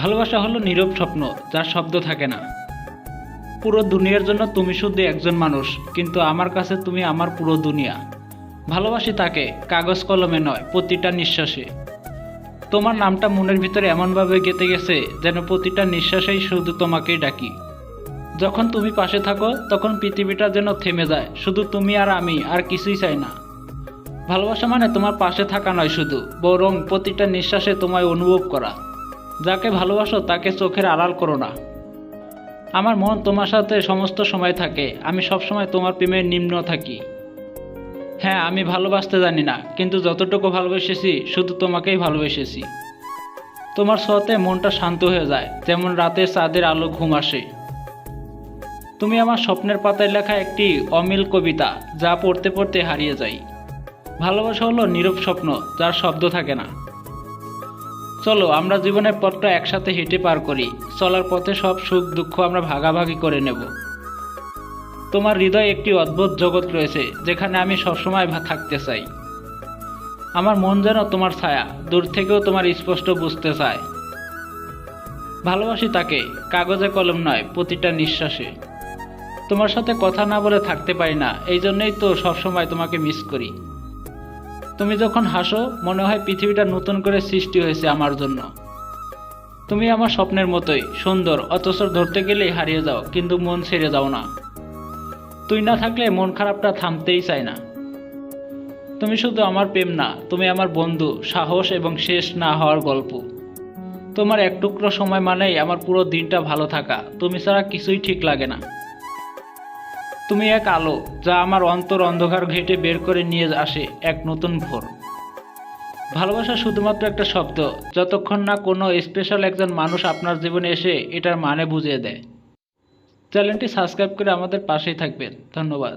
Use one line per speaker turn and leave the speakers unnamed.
ভালোবাসা হলো নীরব স্বপ্ন, যার শব্দ থাকে না। পুরো দুনিয়ার জন্য তুমি শুধু একজন মানুষ, কিন্তু আমার কাছে তুমি আমার পুরো দুনিয়া। ভালোবাসি তাকে, কাগজ কলমে নয়, প্রতিটা নিঃশ্বাসে। তোমার নামটা মনের ভিতরে এমনভাবে গেঁথে গেছে, যেন প্রতিটা নিঃশ্বাসেই শুধু তোমাকেই ডাকি। যখন তুমি পাশে থাকো, তখন পৃথিবীটা যেন থেমে যায়, শুধু তুমি আর আমি, আর কিছুই চাই না। ভালোবাসা মানে তোমার পাশে থাকা নয় শুধু, বরং প্রতিটা নিঃশ্বাসে তোমায় অনুভব করা। যাকে ভালোবাসো তাকে চোখের আড়াল করো না। আমার মন তোমার সাথে সমস্ত সময় থাকে, আমি সব সময় তোমার প্রেমে নিম্ন থাকি। হ্যাঁ আমি ভালোবাসতে জানি না, কিন্তু যতটুকু ভালোবেসেছি, শুধু তোমাকেই ভালোবেসেছি। তোমার ছোঁয়াতে মনটা শান্ত হয়ে যায়, যেমন রাতের চাঁদের আলো ঘুম আসে। তুমি আমার স্বপ্নের পাতায় লেখা একটি অমিল কবিতা, যা পড়তে পড়তে হারিয়ে যায় ভালোবাসা হলো নীরব স্বপ্ন, যার শব্দ থাকে না। চলো, আমরা জীবনের পথটা একসাথে হেঁটে পার করি। চলার পথে সব সুখ দুঃখ আমরা ভাগাভাগি করে নেব। তোমার হৃদয়ে একটি অদ্ভুত জগৎ রয়েছে, যেখানে আমি সবসময় থাকতে চাই। আমার মন যেন তোমার ছায়া, দূর থেকেও তোমার স্পষ্ট বুঝতে চায়। ভালোবাসি তাকে, কাগজে কলম নয়, প্রতিটা নিঃশ্বাসে। তোমার সাথে কথা না বলে থাকতে পারি না এই জন্যই তো সবসময় তোমাকে মিস করি। তুমি যখন হাসো, মনে হয় পৃথিবীটা নতুন করে সৃষ্টি হয়েছে আমার জন্য। তুমি আমার স্বপ্নের মতোই, সুন্দর, অথচ ধরতে গেলেই হারিয়ে যাও, কিন্তু মন ছেড়ে যাও না। তুই না থাকলে মন খারাপটা থামতেই চায় না। তুমি শুধু আমার প্রেম না, তুমি আমার বন্ধু, সাহস এবং শেষ না হওয়ার গল্প। তোমার এক টুকরো সময় মানেই আমার পুরো দিনটা ভালো থাকা, তুমি ছাড়া কিছুই ঠিক লাগে না। তুমি এক আলো, যা আমার অন্তর অন্ধকার ঘেটে বের করে নিয়ে আসে এক নতুন ভোর। ভালোবাসা শুধুমাত্র একটা শব্দ, যতক্ষণ না কোনো স্পেশাল একজন মানুষ আপনার জীবনে এসে এটার মানে বুঝিয়ে দেয়। চ্যানেলটি সাবস্ক্রাইব করে আমাদের পাশেই থাকবেন। ধন্যবাদ।